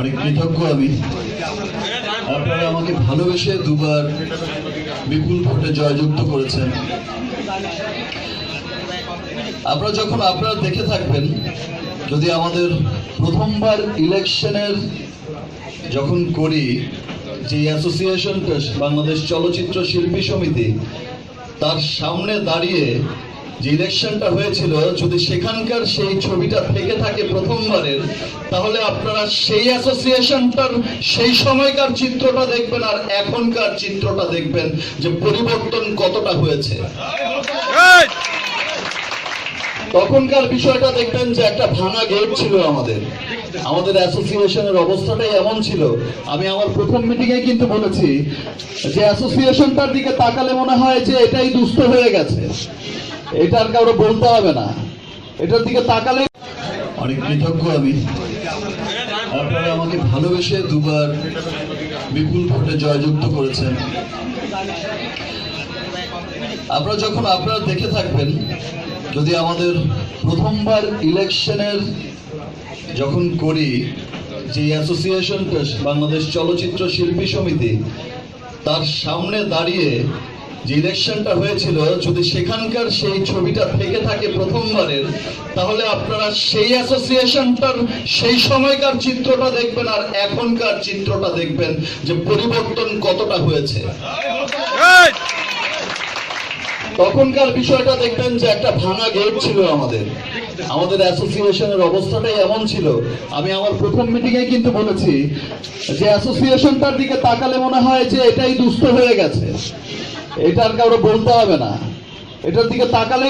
অনেক কৃতজ্ঞ আমি। আপনারা আমাকে ভালোবেসে দুবার বিপুল ভোটে জয়যুক্ত করেছেন। আপনারা যখন আপনারা দেখে থাকবেন, যদি আমাদের প্রথমবার ইলেকশনের যখন করি, যে অ্যাসোসিয়েশনটা বাংলাদেশ চলচ্চিত্র শিল্পী সমিতি, তার সামনে দাঁড়িয়ে যে ইলেকশনটা হয়েছিল যদি সেখানকার সেই ছবিটা থেকে থাকে প্রথমবারের তাহলে আপনারা সেই অ্যাসোসিয়েশনটার সেই সময়কার চিত্রটা দেখবেন আর এখনকার চিত্রটা দেখবেন যে পরিবর্তন কতটা হয়েছে। তখনকার বিষয়টা দেখবেন যে একটা ভাঙা গেট ছিল আমাদের। আমাদের অ্যাসোসিয়েশনের অবস্থাটাই এমন ছিল। আমি আমার প্রথম মিটিংয়ে কিন্তু বলেছি যে অ্যাসোসিয়েশনটার দিকে তাকালে মনে হয় যে এটাই দুস্থ হয়ে গেছে। এটা আর কারও বলতে হবে না। এটার দিকে তাকালে অনেক কৃতজ্ঞ আমি। আপনারা আমাকে ভালোবেসে দুবার বিপুল ভোটে জয়যুক্ত করেছেন। আপনারা যখন আপনারা দেখে থাকবেন, যদি আমাদের প্রথমবার ইলেকশনের যখন করি, যে অ্যাসোসিয়েশনটা বাংলাদেশ চলচ্চিত্র শিল্পী সমিতি, তার সামনে দাঁড়িয়ে যে ইলেকশনটা হয়েছিল যদি সেখানকার সেই ছবিটা থেকে থাকে প্রথমবারের তাহলে আপনারা সেই অ্যাসোসিয়েশনটার সেই সময়কার চিত্রটা দেখবেন আর এখনকার চিত্রটা দেখবেন যে পরিবর্তন কতটা হয়েছে। তখনকার বিষয়টা দেখবেন যে একটা ভাঙা গেট ছিল আমাদের। আমাদের অ্যাসোসিয়েশনের অবস্থাটাই এমন ছিল। আমি আমার প্রথম মিটিংয়ে কিন্তু বলেছি যে অ্যাসোসিয়েশনটার দিকে তাকালে মনে হয় যে এটাই দুস্থ হয়ে গেছে। এটা আর কারও বলতে হবে না। এটার দিকে তাকালে